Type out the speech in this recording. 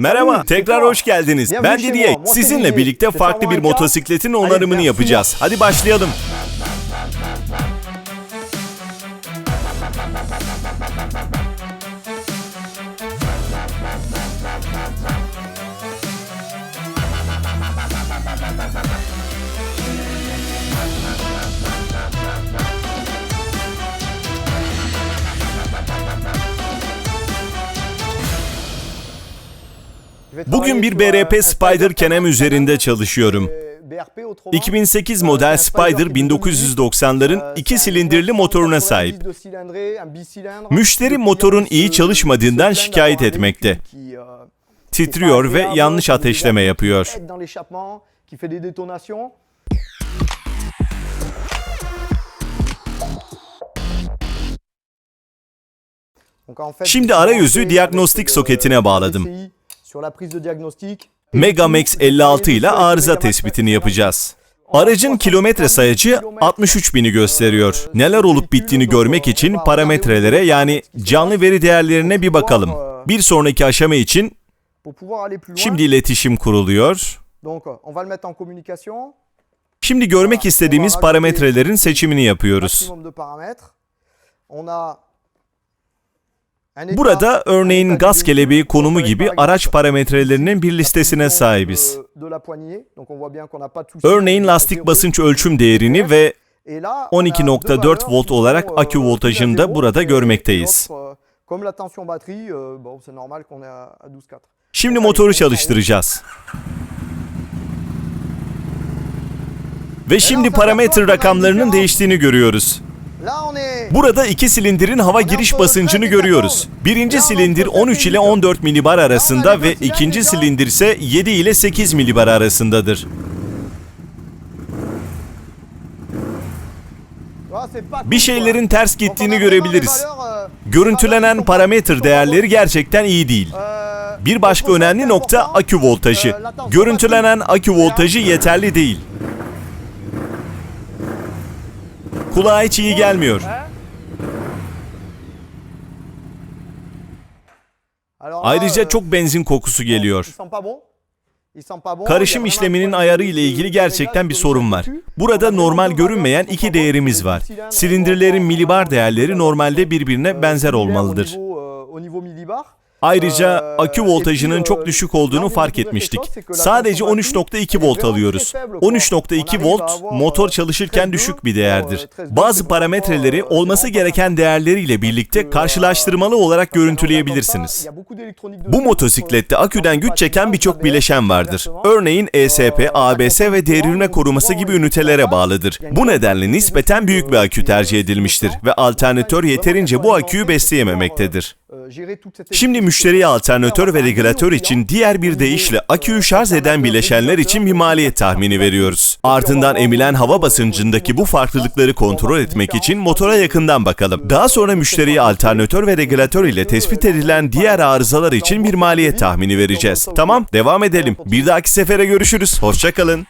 Merhaba, tekrar hoş geldiniz. Ben Didier. Sizinle birlikte farklı bir motosikletin onarımını yapacağız. Hadi başlayalım. Bugün bir BRP Spider Kenem üzerinde çalışıyorum. 2008 model Spider 1990'ların iki silindirli motoruna sahip. Müşteri motorun iyi çalışmadığından şikayet etmekte. Titriyor ve yanlış ateşleme yapıyor. Şimdi arayüzü diagnostik soketine bağladım. Megamax 56 ile arıza tespitini yapacağız. Aracın kilometre sayacı 63 bini gösteriyor. Neler olup bittiğini görmek için parametrelere yani canlı veri değerlerine bir bakalım. Bir sonraki aşama için şimdi iletişim kuruluyor. Şimdi görmek istediğimiz parametrelerin seçimini yapıyoruz. Burada örneğin gaz kelebeği konumu gibi araç parametrelerinin bir listesine sahibiz. Örneğin lastik basınç ölçüm değerini ve 12.4 volt olarak akü voltajını da burada görmekteyiz. Şimdi motoru çalıştıracağız. Ve şimdi parametre rakamlarının değiştiğini görüyoruz. Burada iki silindirin hava giriş basıncını görüyoruz. Birinci silindir 13 ile 14 milibar arasında ve ikinci silindir ise 7 ile 8 milibar arasındadır. Bir şeylerin ters gittiğini görebiliriz. Görüntülenen parametre değerleri gerçekten iyi değil. Bir başka önemli nokta akü voltajı. Görüntülenen akü voltajı yeterli değil. Kulağa hiç iyi gelmiyor. Ayrıca çok benzin kokusu geliyor. Karışım işleminin ayarı ile ilgili gerçekten bir sorun var. Burada normal görünmeyen iki değerimiz var. Silindirlerin milibar değerleri normalde birbirine benzer olmalıdır. Ayrıca akü voltajının çok düşük olduğunu fark etmiştik. Sadece 13.2 volt alıyoruz. 13.2 volt motor çalışırken düşük bir değerdir. Bazı parametreleri olması gereken değerleriyle birlikte karşılaştırmalı olarak görüntüleyebilirsiniz. Bu motosiklette aküden güç çeken birçok bileşen vardır. Örneğin ESP, ABS ve devrilme koruması gibi ünitelere bağlıdır. Bu nedenle nispeten büyük bir akü tercih edilmiştir ve alternatör yeterince bu aküyü besleyememektedir. Şimdi müşteriye alternatör ve regülatör için diğer bir deyişle aküyü şarj eden bileşenler için bir maliyet tahmini veriyoruz. Ardından emilen hava basıncındaki bu farklılıkları kontrol etmek için motora yakından bakalım. Daha sonra müşteriye alternatör ve regülatör ile tespit edilen diğer arızalar için bir maliyet tahmini vereceğiz. Tamam, devam edelim. Bir dahaki sefere görüşürüz. Hoşçakalın.